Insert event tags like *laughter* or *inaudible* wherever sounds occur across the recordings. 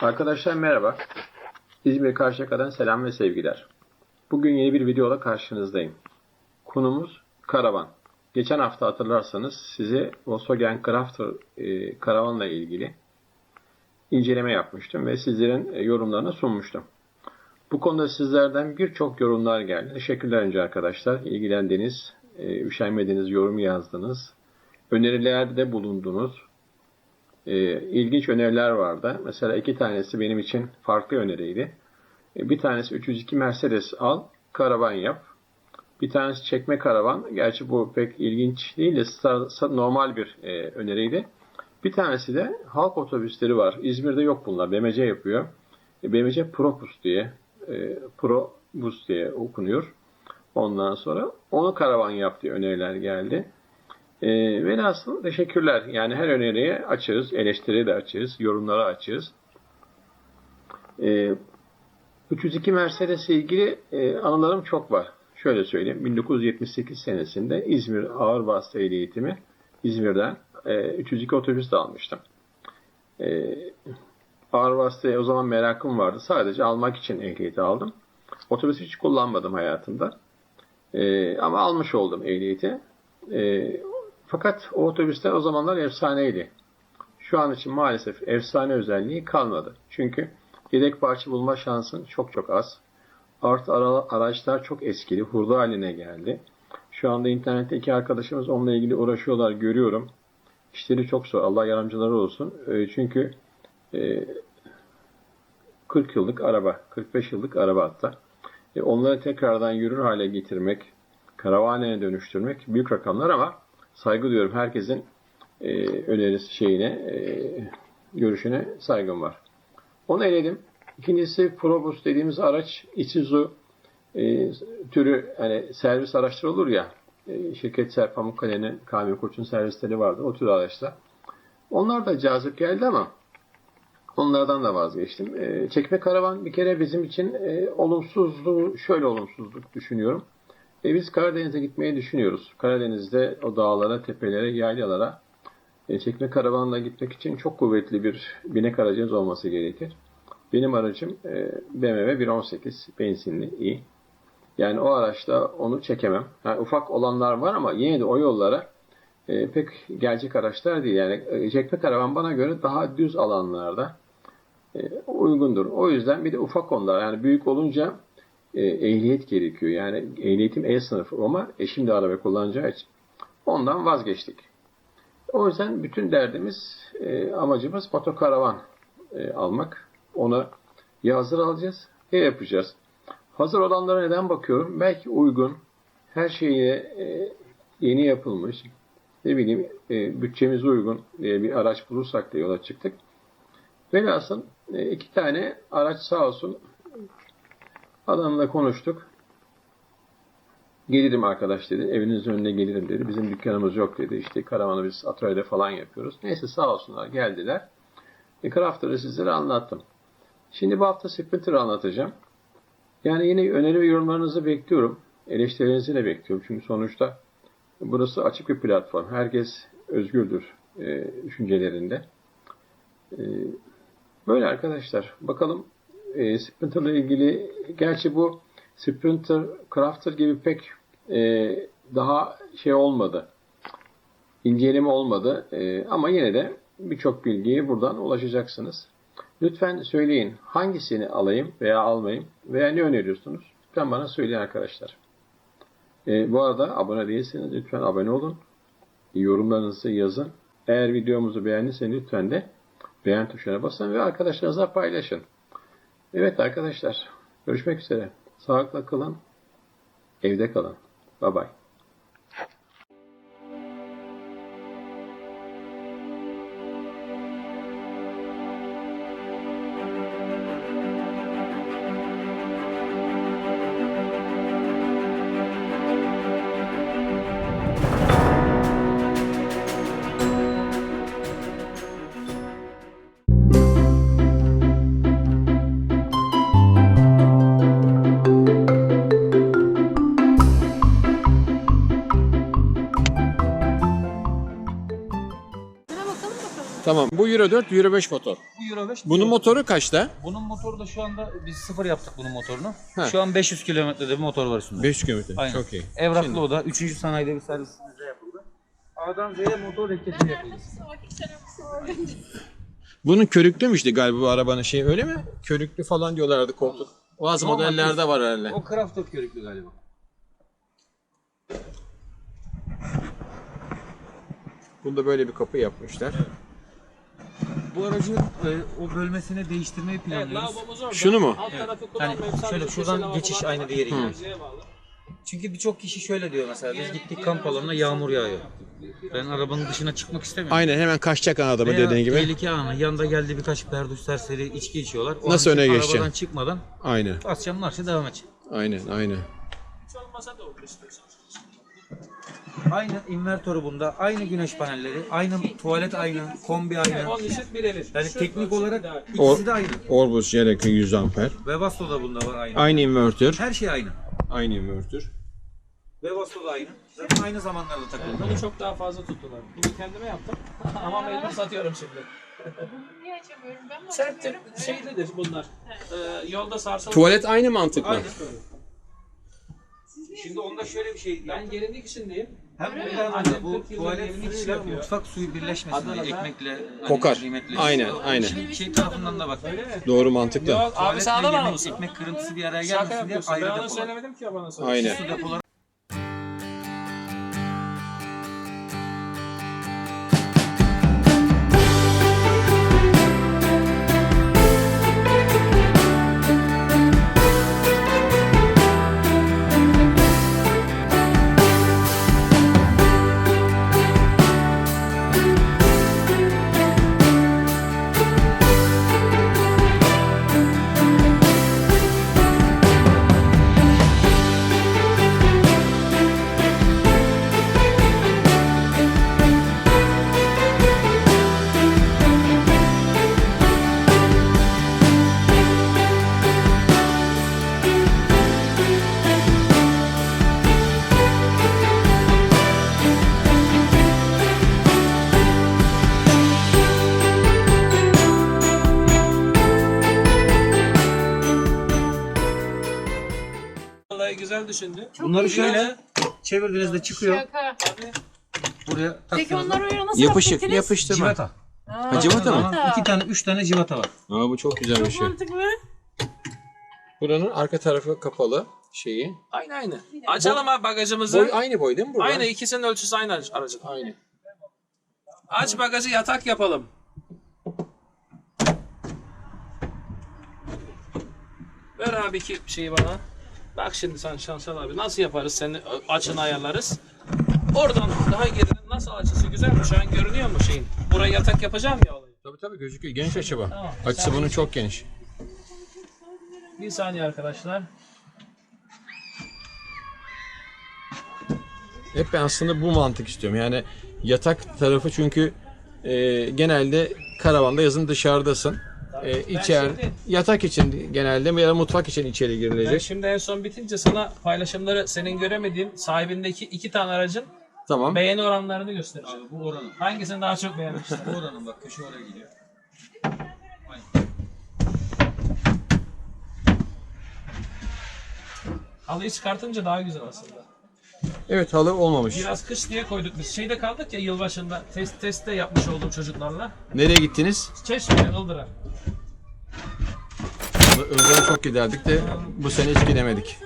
Arkadaşlar merhaba. İzmir Karşıyaka'dan selam ve sevgiler. Bugün yeni bir videoda karşınızdayım. Konumuz karavan. Geçen hafta hatırlarsanız size Volkswagen Crafter e, karavanla ilgili inceleme yapmıştım ve sizlerin e, yorumlarını sunmuştum. Bu konuda sizlerden birçok yorumlar geldi. Teşekkürler önce arkadaşlar. İlgilendiğiniz, e, üşenmediğiniz yorum yazdınız. Önerilerde bulundunuz. E, ilginç öneriler vardı. Mesela iki tanesi benim için farklı öneriydi. E, bir tanesi 302 Mercedes al, karavan yap. Bir tanesi çekme karavan. Gerçi bu pek ilginç değil de normal bir e, öneriydi. Bir tanesi de halk otobüsleri var. İzmir'de yok bunlar. BMC yapıyor. E, BMC Probus diye, Probus diye okunuyor. Ondan sonra onu karavan yap diye öneriler geldi. E, velhasıl teşekkürler. Yani her öneriye açığız, eleştiriye de açığız, yorumlara açığız. E, 302 Mercedes'le ilgili e, anılarım çok var. Şöyle söyleyeyim. 1978 senesinde İzmir Ağır Vasıta Ehliyetimi İzmir'den e, 302 otobüs de almıştım. E, ağır vasıtaya o zaman merakım vardı. Sadece almak için ehliyeti aldım. Otobüsü hiç kullanmadım hayatımda. E, ama almış oldum ehliyeti. E, fakat o otobüsler o zamanlar efsaneydi. Şu an için maalesef efsane özelliği kalmadı. Çünkü yedek parça bulma şansın çok çok az. Artı ara, araçlar çok eskili, hurda haline geldi. Şu anda internette iki arkadaşımız onunla ilgili uğraşıyorlar, görüyorum. İşleri çok zor. Allah yardımcıları olsun. E, çünkü e, 40 yıllık araba, 45 yıllık araba hatta. E, onları tekrardan yürür hale getirmek, karavaneye dönüştürmek büyük rakamlar ama saygı duyuyorum. Herkesin e, önerisi şeyine, e, görüşüne saygım var. Onu eledim. İkincisi Probus dediğimiz araç Isuzu e, türü hani servis araçları olur ya e, şirket Ser Pamukkale'nin Kamil Koç'un servisleri vardı o tür araçlar. Onlar da cazip geldi ama onlardan da vazgeçtim. E, çekme karavan bir kere bizim için e, olumsuzluğu şöyle olumsuzluk düşünüyorum. E, biz Karadeniz'e gitmeyi düşünüyoruz. Karadeniz'de o dağlara, tepelere, yaylalara e, çekme karavanla gitmek için çok kuvvetli bir binek aracınız olması gerekir. Benim aracım e, BMW 1.18 benzinli iyi. Yani o araçta onu çekemem. Yani ufak olanlar var ama yine de o yollara e, pek gelecek araçlar değil. Yani e, çekme karavan bana göre daha düz alanlarda e, uygundur. O yüzden bir de ufak onlar. Yani büyük olunca e, ehliyet gerekiyor. Yani ehliyetim E sınıfı ama eşim de araba kullanacağı için ondan vazgeçtik. O yüzden bütün derdimiz, e, amacımız motokaravan e, almak. Ona ya hazır alacağız ya yapacağız. Hazır olanlara neden bakıyorum? Belki uygun, her şeye e, yeni yapılmış, ne bileyim e, bütçemize uygun diye bir araç bulursak da yola çıktık. Velhasıl e, iki tane araç sağ olsun adamla konuştuk. Gelirim arkadaş dedi. Evinizin önüne gelirim dedi. Bizim dükkanımız yok dedi. İşte karavanı biz atölyede falan yapıyoruz. Neyse sağ olsunlar geldiler. E, Crafter'ı sizlere anlattım. Şimdi bu hafta Sprinter'ı anlatacağım. Yani yine öneri ve yorumlarınızı bekliyorum. Eleştirilerinizi de bekliyorum. Çünkü sonuçta burası açık bir platform. Herkes özgürdür e, düşüncelerinde. E, böyle arkadaşlar. Bakalım e, Sprinter'la ilgili gerçi bu Sprinter, Crafter gibi pek e, daha şey olmadı. İnceleme olmadı. E, ama yine de birçok bilgiye buradan ulaşacaksınız. Lütfen söyleyin hangisini alayım veya almayayım veya ne öneriyorsunuz? Lütfen bana söyleyin arkadaşlar. E, bu arada abone değilseniz lütfen abone olun. Yorumlarınızı yazın. Eğer videomuzu beğendiyseniz lütfen de beğen tuşuna basın ve arkadaşlarınızla paylaşın. Evet arkadaşlar görüşmek üzere. Sağlıkla kalın. Evde kalın. Bye bye. Bu Euro 4, Euro 5 motor. Bu Euro 5. Bunun motoru kaçta? Bunun motoru da şu anda biz sıfır yaptık bunun motorunu. Ha. Şu an 500 kilometrede bir motor var üstünde. 5 kilometre. Aynen. Çok iyi. Evraklı Şimdi- o da. 3. sanayide bir servisimizde yapıldı. A'dan Z'ye motor reketi yapıldı. Bunun körüklü mü işte galiba bu arabanın şey öyle mi? Körüklü falan diyorlardı koltuk. Bazı Normal modellerde var herhalde. O Crafter körüklü galiba. Bunda böyle bir kapı yapmışlar. Bu aracı e, o bölmesini değiştirmeyi Evet, planlıyoruz. lavabomuz orada. Şunu mu? Alt tarafı Yani sadece şöyle köşe şuradan lavabolar geçiş var. aynı diğeri gibi. Bağlı. Çünkü birçok kişi şöyle diyor mesela biz gittik kamp alanına yağmur yağıyor. Ben arabanın dışına çıkmak istemiyorum. Aynen hemen kaçacak adamı Veya dediğin gibi. tehlike anı. Yanında geldi birkaç berduş serseri içki içiyorlar. O Nasıl an için öne geçeceksin? Arabadan çıkmadan Aynen. basacağım marşa devam edeceğim. Aynen aynen. Hiç olmasa da olur istiyorsan. Aynı invertörü bunda, aynı güneş panelleri, aynı tuvalet aynı, kombi aynı. Onun için birebir. Yani teknik olarak ikisi de aynı. Orbus Jelek'in 100 amper. Webasto da bunda var aynı. Aynı invertör. Her şey aynı. Aynı invertör. Webasto da aynı. Zaten aynı zamanlarda takıldı. Bunu çok daha fazla tuttular. Bunu kendime yaptım. *laughs* Ama mecbur satıyorum şimdi. Niye açamıyorum? Ben mi Sert açamıyorum? şeylidir bunlar. Ee, yolda sarsılır. Tuvalet aynı mantık mı? Aynı. Şimdi onda şöyle bir şey. Ben gelinlik içindeyim. Hem bu 40 yıldır tuvalet suyuyla mutfak suyu birleşmesin diye ekmekle hani Kokar. kıymetli. Aynen, aynen. Şey, şey tarafından da bak. Doğru mantıklı. Yok abi Tuvaletle sen Adana yemek, mısın? ekmek kırıntısı bir araya Şaka gelmesin diye yapıyorsun. ayrı Ben onu depolar. söylemedim ki ya bana söyle. Aynen. Su. Güzel düşündü. Bunları şöyle çevirdiğinizde çıkıyor. Şaka. Buraya Peki taktığınızda onları oraya nasıl Yapışık yapıştırma. civata. Ha civata mı? Civata. İki tane, üç tane civata var. Aa bu çok güzel bir Çok şey. mantıklı. Buranın arka tarafı kapalı şeyi. Aynı aynı. Açalım abi bagajımızı. Boy aynı boy değil mi burada? Aynı ikisinin ölçüsü aynı aracın. Aynı. Aç bagajı yatak yapalım. Ver abi iki şeyi bana. Bak şimdi sen Şansal abi nasıl yaparız seni açını ayarlarız. Oradan daha geriden nasıl açısı güzel mi? Şu an görünüyor mu şeyin? Buraya yatak yapacağım ya olayı. Tabii tabii gözüküyor. Geniş açı bu. Tamam. Açısı Sen- bunun çok geniş. Bir saniye arkadaşlar. Hep ben aslında bu mantık istiyorum. Yani yatak tarafı çünkü e, genelde karavanda yazın dışarıdasın. E, içer, şimdi- yatak için genelde ya da mutfak için içeri Ben girilecek. şimdi en son bitince sana paylaşımları senin göremediğin sahibindeki iki tane aracın Tamam. beğeni oranlarını göstereceğim. Abi bu oranın. Hangisini daha çok beğenmişler? Bu oranın bak köşe oraya gidiyor. Halıyı çıkartınca daha güzel aslında. Evet halı olmamış. Biraz kış diye koyduk biz. Şeyde kaldık ya yılbaşında test testte yapmış olduğum çocuklarla. Nereye gittiniz? Çeşme, Ildıra. Özlem çok giderdik de bu sene hiç gidemedik.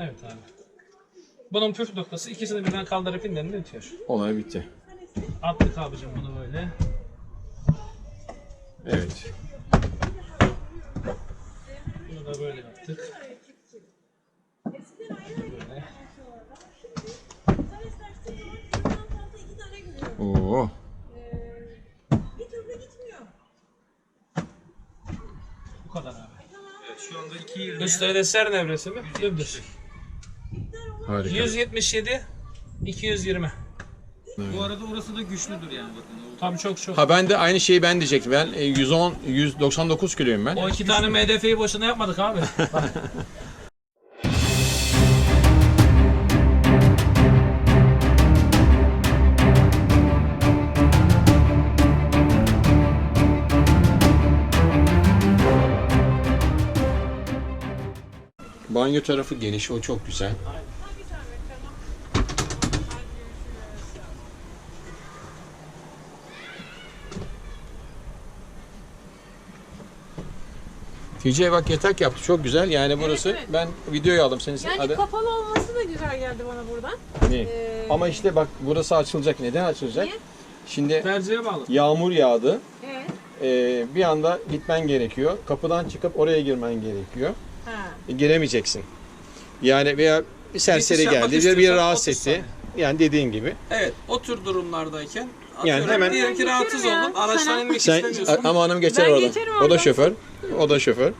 Evet abi. Bunun püf noktası ikisini birden kaldırıp inlerini itiyor. Olay bitti. Attık abicim bunu böyle. Evet. Bunu da böyle yaptık. Böyle. Oo. Bu kadar abi. Evet, şu anda iki yıl. Üstte de ser evresi mi? Dümdüz. Harika. 177, 220. Bu arada orası da güçlüdür yani bakın. Tabii çok çok. Ha ben de aynı şeyi ben diyecektim. Ben e, 110 199 kiloyum ben. O iki tane MDF'yi boşuna yapmadık abi. *laughs* Banyo tarafı geniş, o çok güzel. TJ bak yatak yaptı. Çok güzel. Yani burası evet. ben videoyu aldım senin Yani Hadi. kapalı olması da güzel geldi bana buradan. Ee, Ama işte bak burası açılacak. Neden açılacak? Niye? Şimdi Tercihe bağlı. yağmur yağdı. Evet. Ee, bir anda gitmen gerekiyor. Kapıdan çıkıp oraya girmen gerekiyor. Ha. Giremeyeceksin. Yani veya bir serseri yapmak geldi, bir, bir istiyorsan rahatsız 30 etti. saniye. Yani dediğin gibi. Evet, o tür durumlardayken Yani atıyorum, hemen- diyelim ki rahatsız geçerim ya oldun, araçtan sana. inmek Sen istemiyorsun. ama hanım geçer Ben oradan. geçerim O da oradan. şoför. O da şoför.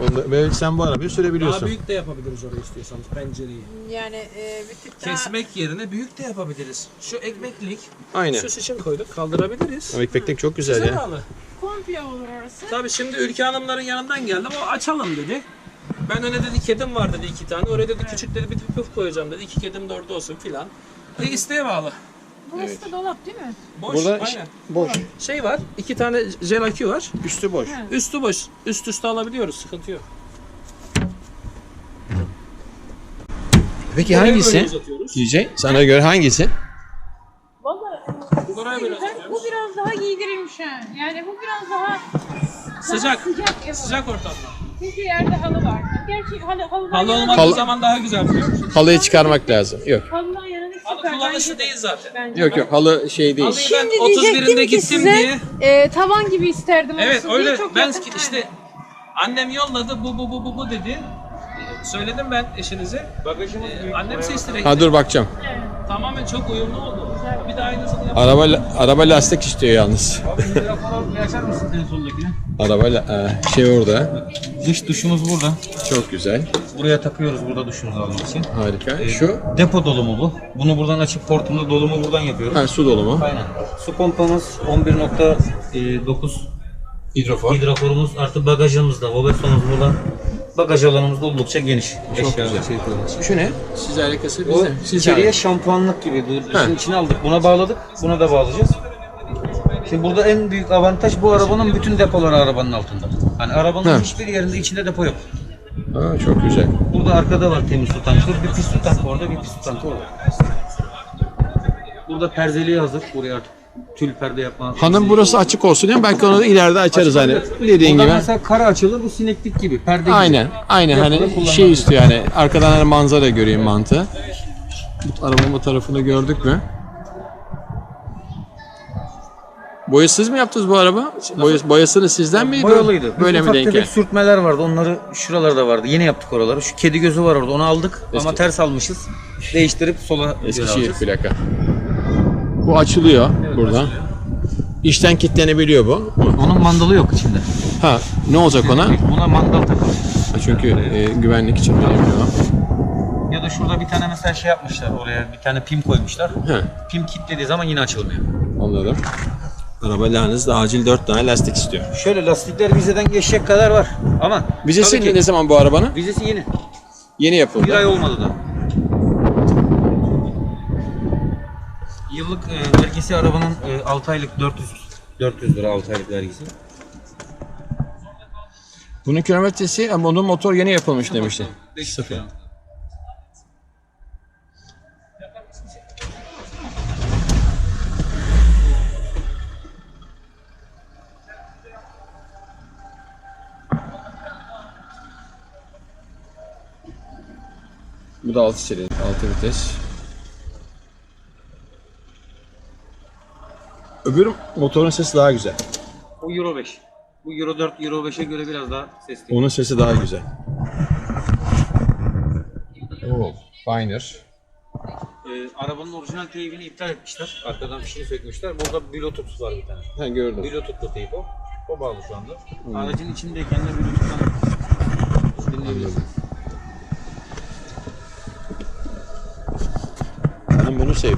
Onda, ve sen bu arabayı Daha sürebiliyorsun. büyük de yapabiliriz oraya istiyorsanız pencereyi. Yani e, bir tık daha... Kesmek yerine büyük de yapabiliriz. Şu ekmeklik Aynen. süs için koyduk, kaldırabiliriz. Ama ekmeklik çok güzel Güzel ya. ağlı. Komple olur orası. Tabii şimdi Ülke Hanımların yanından geldim. O açalım dedi. Ben öyle dedi kedim var dedi iki tane. Oraya dedi küçük dedi bir püf koyacağım dedi. İki kedim de orada olsun filan. E isteğe bağlı. Burası da dolap değil mi? Boş. Burada aynen. boş. Şey var. iki tane jel akü var. Üstü boş. Üstü boş. Üst üste alabiliyoruz. Sıkıntı yok. Peki Buraya böyle hangisi? uzatıyoruz. TJ sana göre hangisi? Valla Buraya böyle bu uzatıyoruz. biraz daha giydirilmiş ha. Yani bu biraz daha Sıcak. sıcak. evet. Sıcak ortamda. Çünkü yerde halı var. Gerçi halı, halıdan Halı olmadığı Halı- zaman daha güzel biliyor musun? Halıyı çıkarmak lazım. Yok. Halıdan yana ne Halı kullanışlı bence- değil zaten. Bence. Yok yok halı şey değil. Halıyı ben Şimdi 31'inde diyecektim ki gittim size diye. e, tavan gibi isterdim Evet olsun diye öyle. çok Ben yakın- işte annem yolladı bu bu bu bu bu dedi. Söyledim ben eşinize. Bagajımız Ee, büyük. annem seçti Ha renkleri. dur bakacağım. Tamamen çok uyumlu oldu. Bir de aynısını yap. Araba araba lastik istiyor yalnız. Abi mikrofonu bir açar mısın en soldakini? Araba la- e, şey orada. Dış duşumuz burada. Çok güzel. Buraya takıyoruz burada duşumuzu almak için. Harika. Şu Depo dolumu bu. Bunu buradan açıp hortumda dolumu buradan yapıyoruz. ha, su dolu mu? Aynen. Su pompamız 11.9 Hidrofor. hidroforumuz artı bagajımız da, Vobeson'umuz burada. Bagaj alanımız da oldukça geniş. Çok güzel. Şey koymak için. Şu ne? Siz alakası O bizde. Siz içeriye şampuanlık gibi. Ha. Duşun içine aldık. Buna bağladık. Buna da bağlayacağız. Şimdi burada en büyük avantaj bu arabanın bütün depoları arabanın altında. Hani arabanın Ha. hiçbir yerinde içinde depo yok. Ha, çok güzel. Burada arkada var temiz su tankı. Bir pis su tankı orada, bir pis su tankı orada. Burada perzeliği hazır. Buraya artık tül perde yapma. Hanım burası açık olsun ya belki onu da ileride açarız hani dediğin Burada gibi. mesela kara açılır bu sineklik gibi. Perde gibi. Aynen. Aynen hani şey istiyor hani arkadan hani manzara göreyim mantığı. Bu arabanın bu tarafını gördük mü? Boyasız mı yaptınız bu araba? Boya, boyasını sizden miydi? Boyalıydı. Böyle mi Ufak denk tefek geldi? sürtmeler vardı. Onları şuralarda vardı. Yeni yaptık oraları. Şu kedi gözü var orada. Onu aldık ama ters almışız. Değiştirip sola Eskişehir alacağız. plaka. Bu açılıyor buradan. İşten kilitlenebiliyor bu. Onun mandalı yok içinde. Ha ne olacak ona? Buna mandal takılır. Ha, Çünkü e, güvenlik için önemli o. Ya da şurada bir tane mesela şey yapmışlar oraya. Bir tane pim koymuşlar. Ha, Pim kilitlediği zaman yine açılmıyor. anladım. Araba lahanız da acil 4 tane lastik istiyor. Şöyle lastikler vizeden geçecek kadar var. Ama Vizesi tabii ki ne zaman bu arabanın? vizesi yeni. Yeni yapıldı. Bir ay olmadı da. Yıllık e, vergisi arabanın e, 6 aylık 400 400 lira 6 aylık vergisi. Bunun kilometresi ama onun motor yeni yapılmış demişti. Sıfır. Bu da 6 silindir, 6 vites. Öbür motorun sesi daha güzel. O Euro 5. Bu Euro 4 Euro 5'e göre biraz daha sesli. Onun sesi daha güzel. Oo, Pioneer. E, arabanın orijinal teybini iptal etmişler. Arkadan fişini sökmüşler. Burada Bluetooth var bir tane. Ha gördüm. Bluetooth'lu teyp o. O bağlı şu anda. Aracın içindeyken de Bluetooth'tan dinleyebiliyorsun. Sevdi.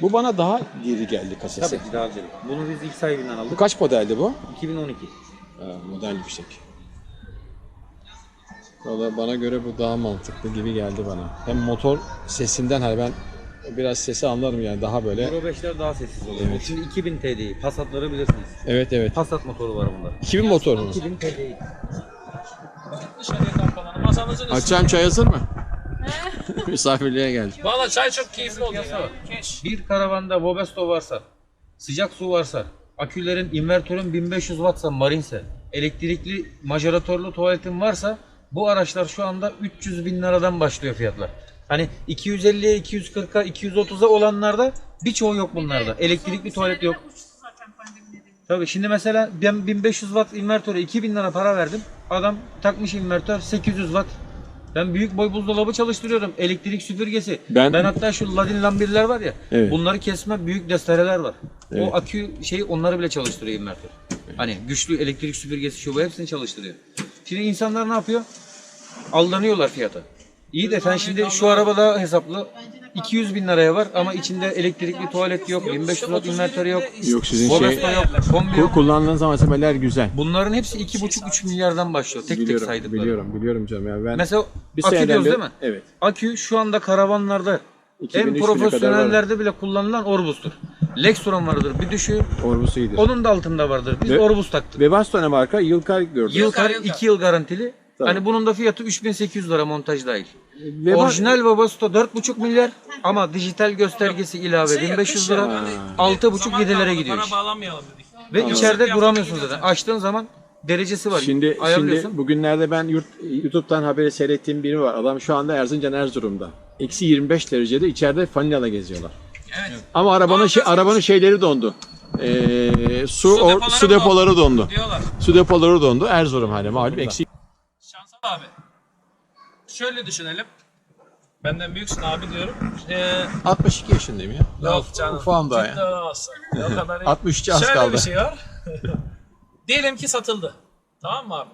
Bu bana daha geri geldi kasası. Tabii ki daha güzel. Bunu biz ilk sahibinden Bu aldık. kaç modeldi bu? 2012. Ha, model yüksek. Valla bana göre bu daha mantıklı gibi geldi bana. Hem motor sesinden hani ben biraz sesi anlarım yani daha böyle. Euro 5'ler daha sessiz oluyor. Evet. Şimdi 2000 TDI. Passat'ları bilirsiniz. Evet evet. Passat motoru var bunda. 2000 motor mu? 2000 TDI. Dışarıya kampalanı masanızın. Açacağım çay hazır mı? *laughs* Misafirliğe geldik. Valla çay çok keyifli oldu ya. Keş. Bir karavanda Webesto varsa, sıcak su varsa, akülerin, invertörün 1500 wattsa marinse, elektrikli majoratörlü tuvaletin varsa bu araçlar şu anda 300 bin liradan başlıyor fiyatlar. Hani 250'ye, 240'a, 230'a olanlarda birçoğu yok bunlarda. Elektrikli tuvalet yok. Tabii şimdi mesela ben 1500 watt invertöre 2000 lira para verdim. Adam takmış invertör 800 watt. Ben büyük boy buzdolabı çalıştırıyorum. Elektrik süpürgesi. Ben- Ben, hatta şu Ladin lambirler var ya. Evet. Bunları kesme büyük destereler var. Evet. O akü şey onları bile çalıştırıyor invertör. Hani güçlü elektrik süpürgesi şu bu hepsini çalıştırıyor. Şimdi insanlar ne yapıyor? Aldanıyorlar fiyata. İyi de sen şimdi şu araba daha hesaplı. 200 bin liraya var ama içinde elektrikli tuvalet yok, 1500 watt invertörü yok. Yok sizin şey yok, kombi yok. kullandığınız malzemeler güzel. Bunların hepsi 2,5-3 milyardan başlıyor. Tek tek Biliyorum, saydıkları. biliyorum, biliyorum canım. Yani ben Mesela bir akü seneden diyoruz beri- değil mi? Evet. Akü şu anda karavanlarda 2000, en 3000'e kadar var. profesyonellerde bile kullanılan Orbus'tur. Lextron vardır bir düşüğü. Orbus iyidir. Onun da altında vardır. Biz Ve- Orbus taktık. Webasto ne marka? Yılkar gördüm. Yılkar Yılkar. 2 yıl garantili. Tamam. Hani bunun da fiyatı 3800 lira montaj dahil. Weba- Orijinal Webasto 4,5 milyar ama dijital göstergesi ilave Şey 1500 yakış ya, lira. hani altı buçuk zaman yedilere kalmadı, gidiyor Para iş. bağlamayalım dedik. Ve Tamam. içeride duramıyorsun zaten. Açtığın zaman derecesi var. Şimdi, Ayarlıyorsun. şimdi bugünlerde ben yurt, YouTube'dan haberi seyrettiğim biri var. Adam şu anda Erzincan Erzurum'da. Eksi 25 derecede içeride fanilada geziyorlar. Evet. Ama arabanın şey, arabanın şeyleri dondu. Ee, su, Su or- depoları su depoları dondu. Diyorlar. Su depoları dondu. Erzurum hani malum eksi. Şansal abi. Şöyle düşünelim. Benden büyüksün abi diyorum. Ee, 62 yaşındayım ya. yok canım. Ufağım daha Ciddi ya. olamazsın. O kadar *laughs* iyi. 63 az Şöyle kaldı. bir şey var. *laughs* Diyelim ki satıldı. Tamam mı abi?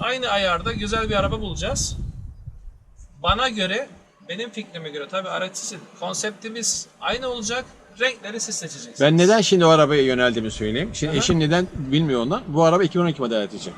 Aynı ayarda güzel bir araba bulacağız. Bana göre, benim fikrime göre tabii araç sizin. Konseptimiz aynı olacak. Renkleri siz seçeceksiniz. Ben neden şimdi o arabaya yöneldiğimi söyleyeyim. Şimdi eşim neden bilmiyor ondan. Bu araba 2012 model Hatice.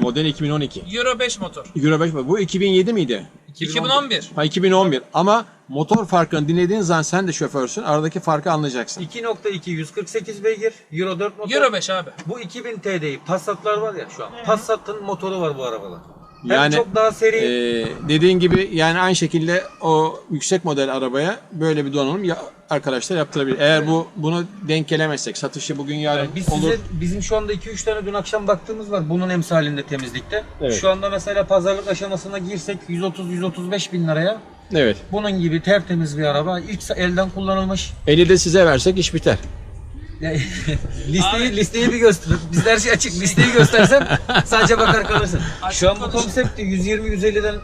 Model 2012. Euro 5 motor. Euro 5 mi? Bu 2007 miydi? 2011. Ha 2011. Ama motor farkını dinlediğin zaman sen de şoförsün. Aradaki farkı anlayacaksın. 2.2 148 beygir, Euro 4 motor. Euro 5 abi. Bu 2000 TDI Passat'lar var ya şu an. Passat'ın motoru var bu arabada. Hem Yani, çok daha seri. Ee, dediğin gibi yani aynı şekilde o yüksek model arabaya böyle bir donanım ya, arkadaşlar yaptırabilir. Eğer bu bunu denk gelemezsek satışı bugün yarın Yani biz olur. size bizim şu anda 2-3 tane dün akşam baktığımız var bunun emsalinde temizlikte. Evet. Şu anda mesela pazarlık aşamasına girsek 130-135 bin liraya Evet. bunun gibi tertemiz bir araba ilk elden kullanılmış. Eli de size versek iş biter. *laughs* listeyi listeyi bir göster. Bizde her şey açık. Listeyi göstersem sadece bakar kalırsın. Açık Şu an bu konuş. konsepti 120-150'den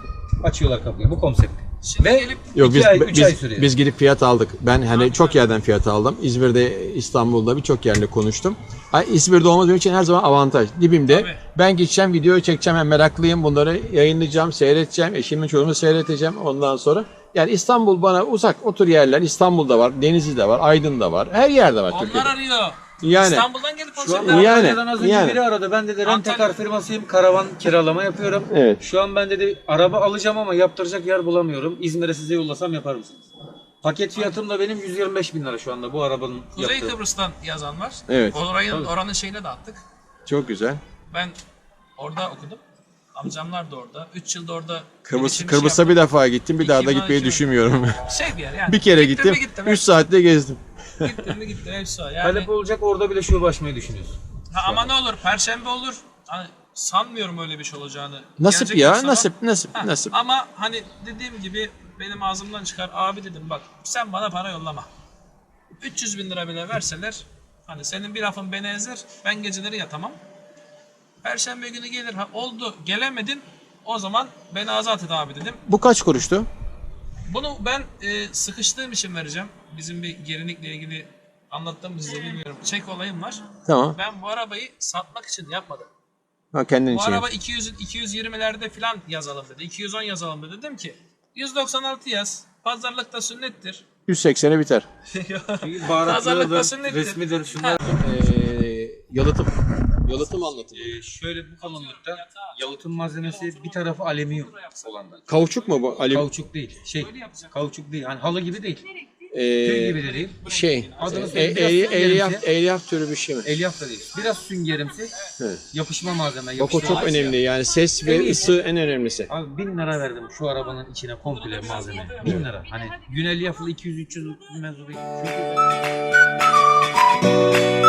açıyorlar kapıyı bu konsepti. Şimdi Ve gelip Yok İki biz ay, üç biz, ay sürüyor. biz gidip fiyat aldık. Ben hani çok yerden fiyat aldım. İzmir'de, İstanbul'da birçok yerle konuştum. Ay, İzmir'de olmaz benim için her zaman avantaj. Dibimde. Tabii. Ben gideceğim, video çekeceğim. Ben meraklıyım. Bunları yayınlayacağım, seyredeceğim. Eşimin çocuğumu seyredeceğim ondan sonra. Yani İstanbul bana uzak. Otur yerler. İstanbul'da var, Denizli'de var, Aydın'da var. Her yerde var onlar Türkiye'de. arıyor. Yani. İstanbul'dan gelip Şu an konserler Yani, Antalya'dan az önce yani. biri aradı. Ben dedi rentekar Antalya. firmasıyım. Karavan kiralama yapıyorum. Evet. Şu an ben dedi araba alacağım ama yaptıracak yer bulamıyorum. İzmir'e size yollasam yapar mısınız? Paket fiyatım da benim 125 bin lira şu anda bu arabanın Kuzey yaptığı. Kıbrıs'tan yazan var. Evet. Orayın, oranın şeyine de attık. Çok güzel. Ben orada okudum. Amcamlar da orada. 3 yılda orada Kıbrıs, gelişim Kıbrıs'a işi bir defa gittim. Bir daha da 2012 gitmeyi düşünmüyorum. Şey bir yer yani. bir kere Gittim mi gittim. 3 saatte gezdim. Gittim mi gittim. Hepsi o. Yani, Talep olacak orada bile şube açmayı düşünüyorsun. ha, ama ne olur perşembe olur. Hani sanmıyorum öyle bir şey olacağını. Nasip Gelecek ya, olsa nasip, nasip, Ha, nasip. Ama hani dediğim gibi benim ağzımdan çıkar. Abi dedim bak sen bana para yollama. 300 bin lira bile verseler hani senin bir lafın beni ezer. Ben geceleri yatamam. Perşembe günü gelir. Ha, oldu gelemedin. O zaman beni azat et abi dedim. Bu kaç kuruştu? Bunu ben e, sıkıştığım için vereceğim. Bizim bir gerilikle ilgili anlattığım mı size bilmiyorum. Çek olayım var. Tamam. Ben bu arabayı satmak için yapmadım. Ha, kendin Bu için. araba 200 220'lerde falan yazalım dedi. 210 yazalım dedi. Dedim ki 196 yaz. Pazarlıkta sünnettir. *laughs* 180'e biter. Pazarlıkta sünnettir. resmidir şunlar. Ee, yalıtım. Yalıtım anlatımı. Ee, şöyle bu kalınlıkta yalıtım malzemesi bir tarafı alüminyum olandan. Kauçuk mu bu? Ali Kauçuk değil. Şey, kauçuk değil. Hani halı gibi değil. Tüy Ee, gibi de değil. şey, Adını e, biraz elyaf, süngerimsi. elyaf, elyaf türü bir şey mi? Elyaf da değil. Biraz süngerimsi. He. Yapışma malzeme. Bak o Yapışma çok önemli yani ses ve ısı en önemlisi. Abi bin lira verdim şu arabanın içine komple malzeme. Bin lira. Hani gün elyaflı 200-300 bilmez o değil. Çünkü